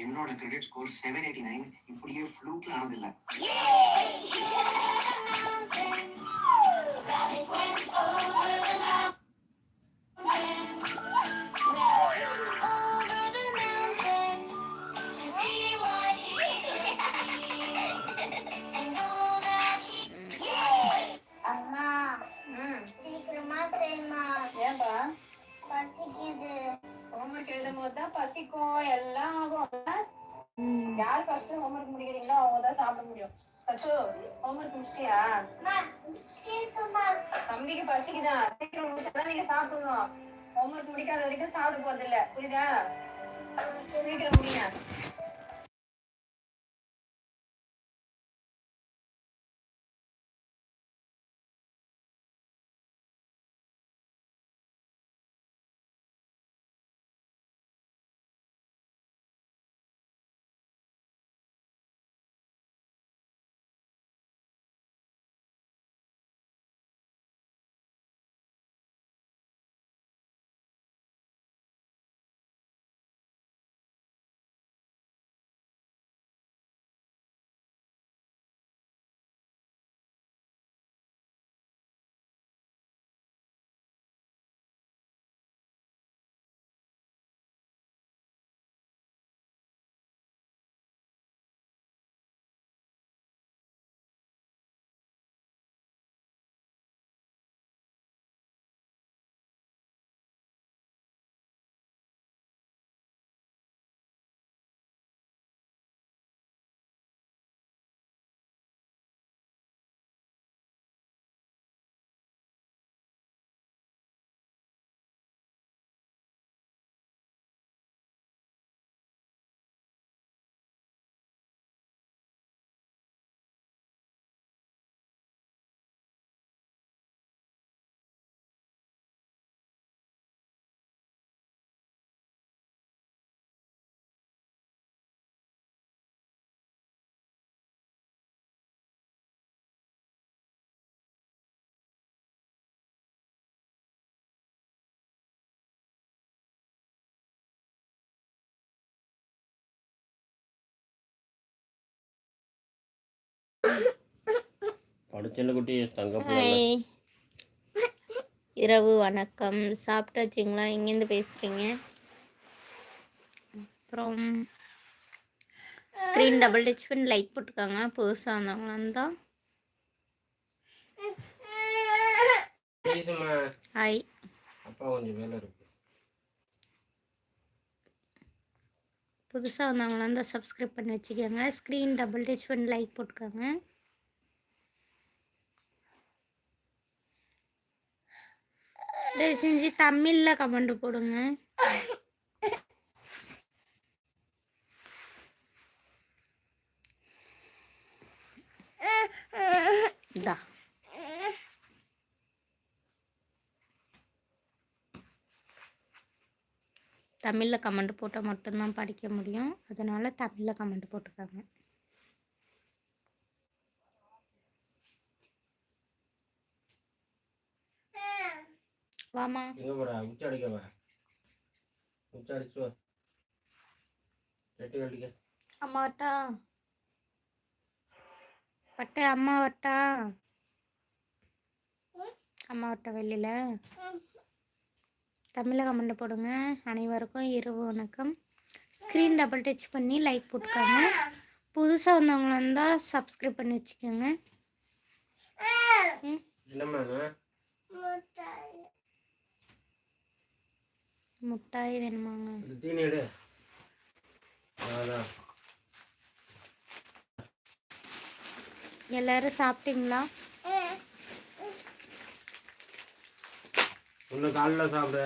என்னோட credit score seven eighty nine இப்படியே ஃப்ளூக்ல ஆனதில்ல. பசிக்கும் எல்லாம் ஆகும்? யார் ஃபர்ஸ்ட் ஹோம்ஒர்க் முடிக்கிறீங்களோ அவங்க தான் சாப்பிட முடியும். அச்சோ ஹோம்ஒர்க் முடிச்சிட்டியா? தம்பிக்கு பசிக்குதான் சீக்கிரம் முடிச்சாதான் நீங்க சாப்பிடணும். ஹோம்ஒர்க் முடிக்காத வரைக்கும் சாப்பிட போறது இல்ல புரியுதா? சீக்கிரம் முடிங்க. படிச்சல குட்டி தங்க ஹாய். இரவு வணக்கம். சாப்பிட்டாச்சுங்களா? எங்கேருந்து பேசுகிறீங்க அப்புறம் ஸ்க்ரீன் டபுள் டச் பண்ணி லைக் போட்டுருக்காங்க. புதுசாக வந்தவங்களாம் தான் ப்ளீஸ்மா ஹாய். புதுசாக வந்தவங்களாம் தான் சப்ஸ்கிரைப் பண்ணி வச்சுக்கோங்க. ஸ்க்ரீன் டபுள் டச் பண்ணி லைக் போட்டுக்கோங்க தயவு செஞ்சு தமிழில் கமெண்ட் போடுங்க. இதா தமிழில் கமெண்ட் போட்டால் மட்டும்தான் படிக்க முடியும். அதனால் தமிழில் கமெண்ட் போட்டுக்காங்க. வாமா. எங்க போற உச்சி அடிக்க வா உச்சி அடிச்சு வா. கெட்டி அம்மா வட்டா பட்டு அம்மா வட்டா அம்மா வட்டா வெளியில். தமிழில் கமெண்ட் போடுங்க. அனைவருக்கும் இரவு வணக்கம். ஸ்க்ரீன் டபுள் டச் பண்ணி லைக் போட்டுக்கோங்க. புதுசாக வந்தவங்களா இருந்தால் சப்ஸ்கிரைப் பண்ணி வச்சுக்கோங்க. ம் என்னம்மா? முட்டாய் வேணுமாங்க. எல்லாரும் சாப்பிட்டீங்களா? ஒன்று காலைல சாப்பிடு.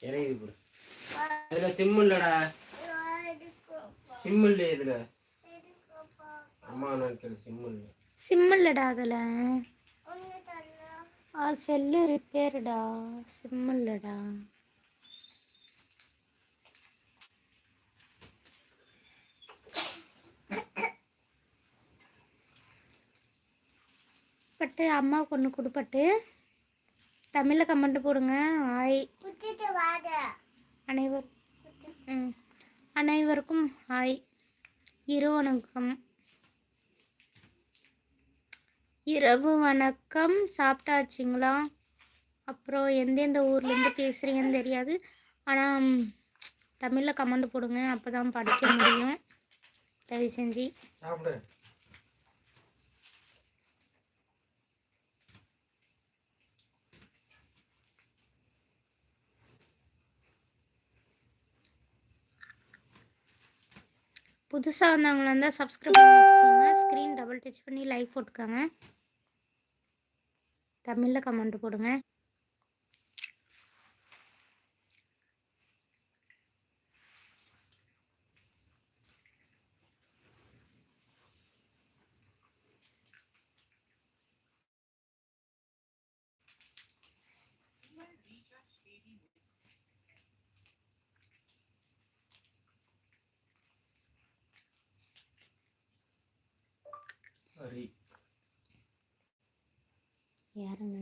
இறங்கி போடு. இதுல சிம் இல்லடா. சிம் இதுல. அம்மா நான் சிம் இல்லை சிம் இல்லடா ஆ செல்லு ரிப்பேர்டா சிம் இல்லடா. அம்மாவுக்கு ஒன்று கொடுப்பட்டு. தமிழில் கமெண்ட் போடுங்க. ஆய். அனைவர் ம். அனைவருக்கும் ஹாய் இரவு வணக்கம். இரவு வணக்கம். சாப்பிட்டாச்சுங்களா? அப்புறம் எந்தெந்த ஊர்லேருந்து பேசுகிறீங்கன்னு தெரியாது. ஆனால் தமிழில் கமெண்ட் போடுங்க. அப்போ தான் படிக்க முடியும். தயவு செஞ்சு. புதுசாக வந்தவங்களா இருந்தால் சப்ஸ்கிரைப் பண்ணி வச்சுக்கோங்க. ஸ்க்ரீன் டபுள் டச் பண்ணி லைக் போட்டுக்கோங்க. தமிழில் கமெண்ட் போடுங்க சரி யாருங்க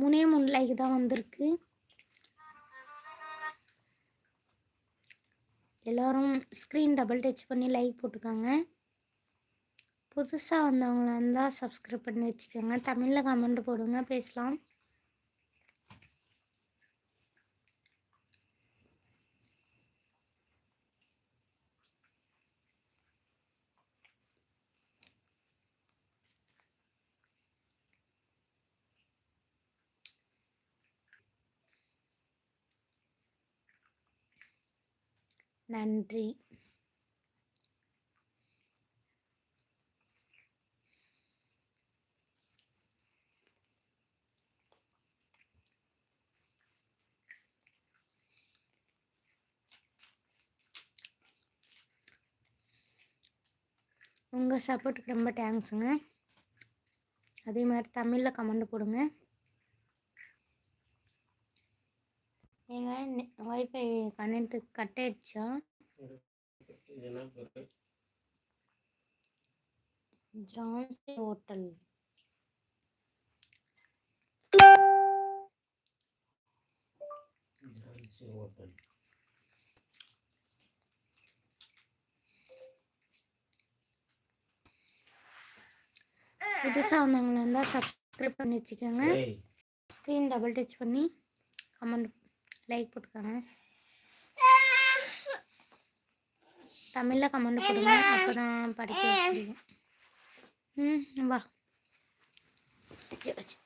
மூணே மூணு லைக் தான் வந்திருக்கு. எல்லோரும் ஸ்க்ரீன் டபுள் டச் பண்ணி லைக் போட்டுக்கோங்க. புதுசாக வந்தவங்களா இருந்தால் சப்ஸ்கிரைப் பண்ணி வச்சுக்கோங்க. தமிழில் கமெண்ட் போடுங்க பேசலாம். நன்றி. உங்கள் சப்போர்ட்டுக்கு ரொம்ப தேங்க்ஸுங்க அதே மாதிரி தமிழில் கமெண்ட் போடுங்க. ஏங்க ஒய்ஃபை கனெக்ட் கட் ஆயிடுச்சா? ஜான்சி ஹோட்டல். ஹோட்டல். புதுசாக வந்தவங்களா இருந்தால் சப்ஸ்கிரைப் பண்ணி வச்சுக்கோங்க. ஸ்க்ரீன் டபுள் டச் பண்ணி கமெண்ட் லைக் போட்டுக்கோங்க. தமிழில் கமெண்ட் போடுங்க. அப்போ தான் படிக்க ம் வா. வச்சு வச்சு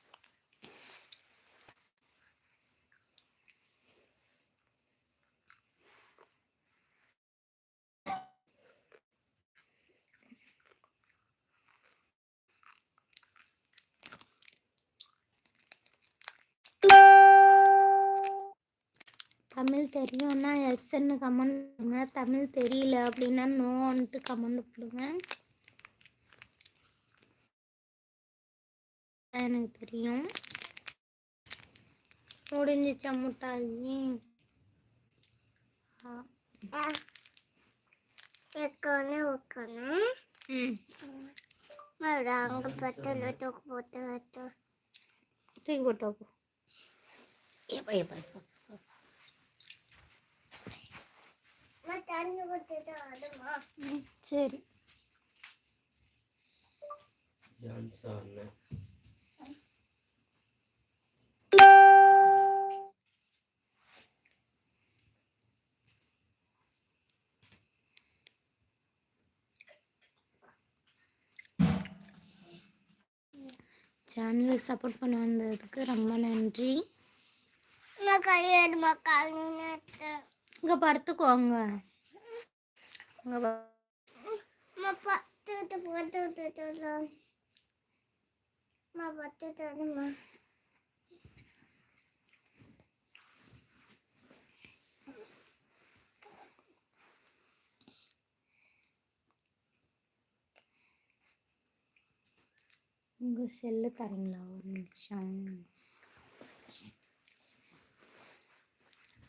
தமிழ் தெரியும்னா எஸ்ன்னு கமெண்ட் பண்ணுங்க தமிழ் தெரியல அப்படின்னா நோன்ட்டு கமெண்ட் போடுங்க எனக்கு தெரியும். முடிஞ்சிச்சா முட்டாளி உக்கோன்னு ம். அங்கே பத்தில் தூக்கு போட்டு தூக்கி போட்டோ போ. எப்பா எப்பா எப்பா நான் தண்ணி ஊற்றிட்டு ஆடுமா ம், சரி. சேனலுக்கு சப்போர்ட் பண்ண வந்ததுக்கு ரொம்ப நன்றி. நான் கையெடுமா கால் நின்று இங்கே படுத்துக்கோங்க இங்கே அம்மா பத்துட்டு போட்டு விட்டுட்டோம் அம்மா பத்துட்டுமா உங்கள் செல்லு தரீங்களா ஒரு நிமிஷம்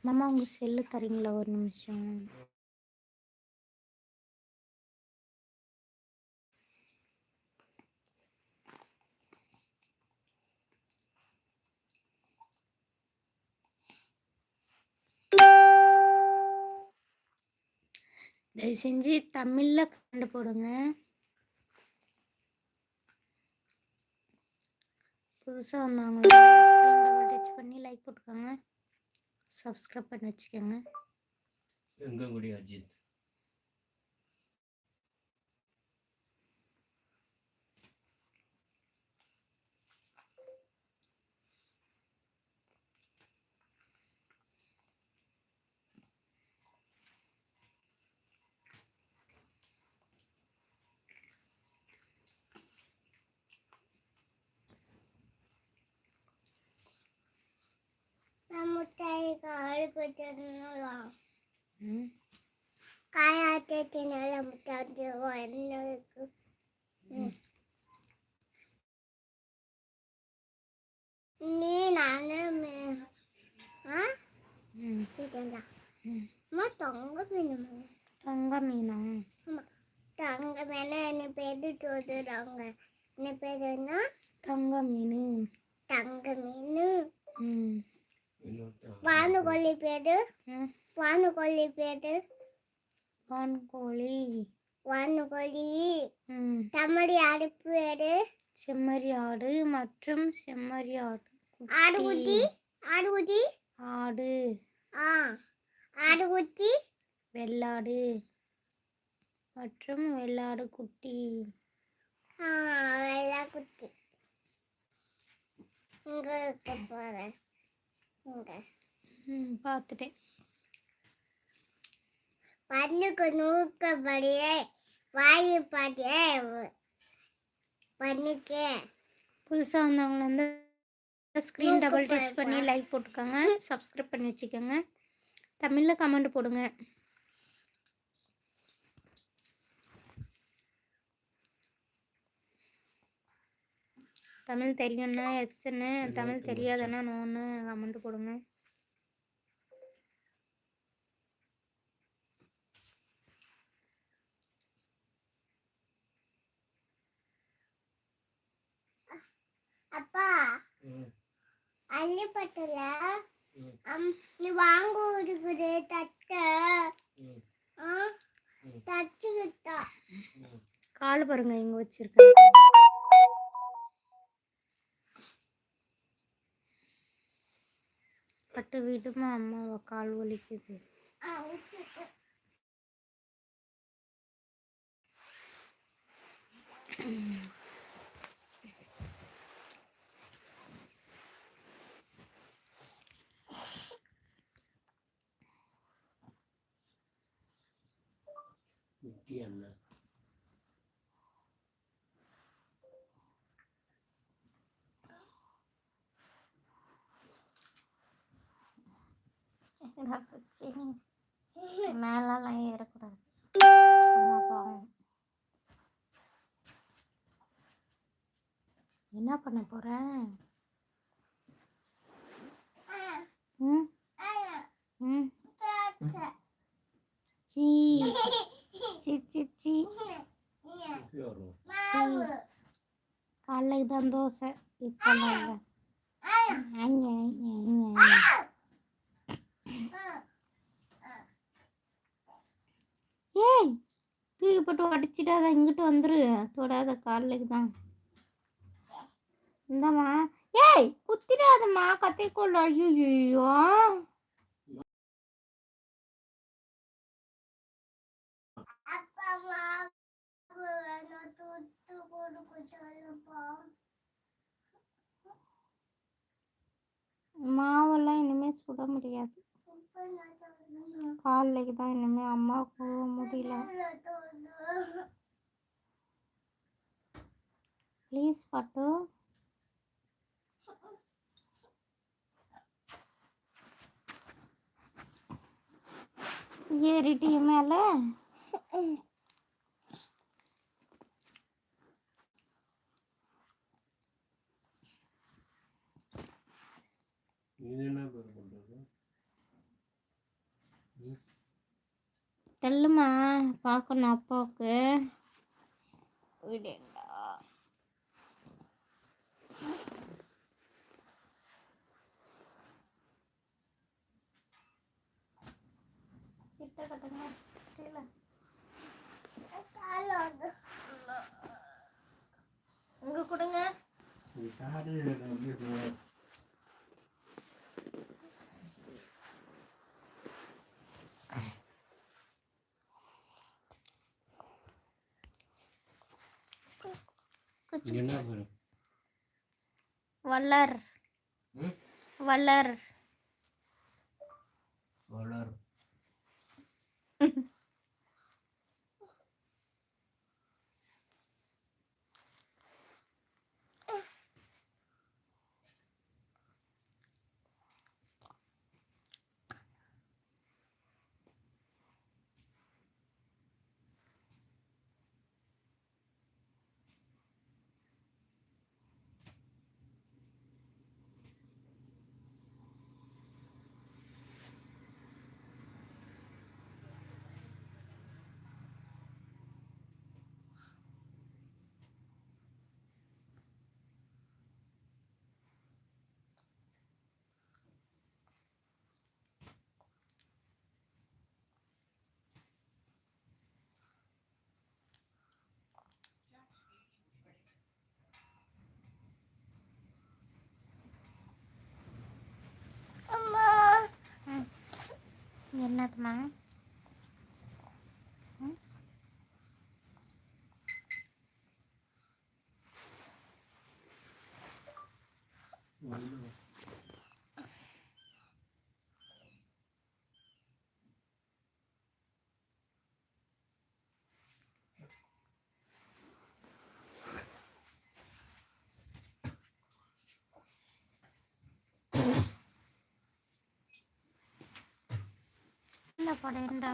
மாமா உங்கள் செல்லு தரீங்களா? ஒரு நிமிஷம். தயவு செஞ்சு தமிழில் கண்டு போடுங்க. புதுசாக வந்தவங்க டச் பண்ணி லைக் போட்டுக்கோங்க. சப்ஸ்கிரைப் பண்ணி வச்சுக்கோங்க. எங்கங்குடி அஜித் நான் முட்டாய் கால் கொடுத்துருந்தோம் ம் காயாத்தினால முட்டாய் என்ன இருக்கு நீ நானும் ஆ ம் இதுடா ம். அம்மா தொங்க மீனுமா தங்க மீனா வானுகோழி பேரு? வானுகோழி பேரு? வான்கோழி. வானுகோழி. தமிழ் அடுப்பு பேரு? செம்மறி ஆடு மற்றும் செம்மறி ஆடு ஆடுகுட்டி? ஆடுகுட்டி? ஆடு. ஆ. ஆடுகுட்டி? வெள்ளாடு மற்றும் வெள்ளாடு குட்டி. ஆ வெள்ளாக்குட்டி இங்க ம் பார்த்துட்டேன் பண்ணுக்கு நூக்கப்படியே வாயு பாட்டியே பண்ணுக்கு. புதுசாக வந்தவங்க வந்து ஸ்க்ரீன் டபுள் டச் பண்ணி லைக் போட்டுக்கோங்க சப்ஸ்கிரைப் பண்ணி வச்சுக்கோங்க. தமிழில் கமெண்ட் போடுங்க. தமிழ் தெரியும்னா எஸ்ன்னு தமிழ் தெரியாதுன்னா நோன்னு கமெண்ட் போடுங்க. அப்பா அள்ளிப்பட்டுல நீ வாங்க இருக்குது தட்டை. தச்சுக்கிட்டா. கால் பாருங்க இங்கே வச்சிருக்கேன். பட்டு விடுமா அம்மாவை கால் வலிக்குது ஆ விட்டுட்டு. குட்டி அண்ணன் மேலெல்லாம் ஏறக்கூடாது. பாவம் என்ன பண்ண போகிறேன் ம்? ம். தட்டை. சி சி சி. குட்டி காலைக்கு தான் தோசை. இப்போ இல்லை அங்க, அங்க, அங்க. ஏய் தூக்கி போட்டு உடச்சிடாத இங்கிட்டு வந்துரு. தொடாத காலைக்கு தான். இந்தம்மா. ஏய் குத்திடாதம்மா கத்திக்கொள்ள ஐயோ மாவெல்லாம் இனிமே சுட முடியாது. காலைக்கு தான் இனிமே அம்மாவுக்கு முடியல. ப்ளீஸ் பட்டு. ஏறிட்டு மேலே. இது என்ன தெல்லுமா பார்க்கணும் அப்பாவுக்கு. விடேண்டா கிட்ட கட்டுங்க. கீழே. இங்க கொடுங்க இது காடு எப்படி இருக்கு? இது என்ன பேர் வள்ளர் ம் வள்ளர் வளர் Anlatmam. என்ன படேண்டா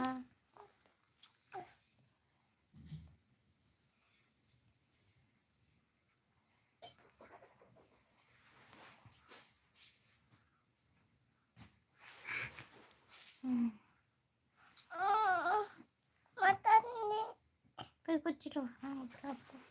போய் குச்சிட்டு வா அப்புறம் அப்புறம்.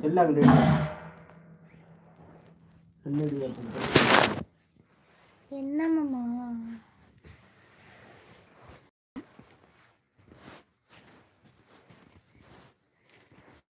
செல்லாங்க கொஞ்சம்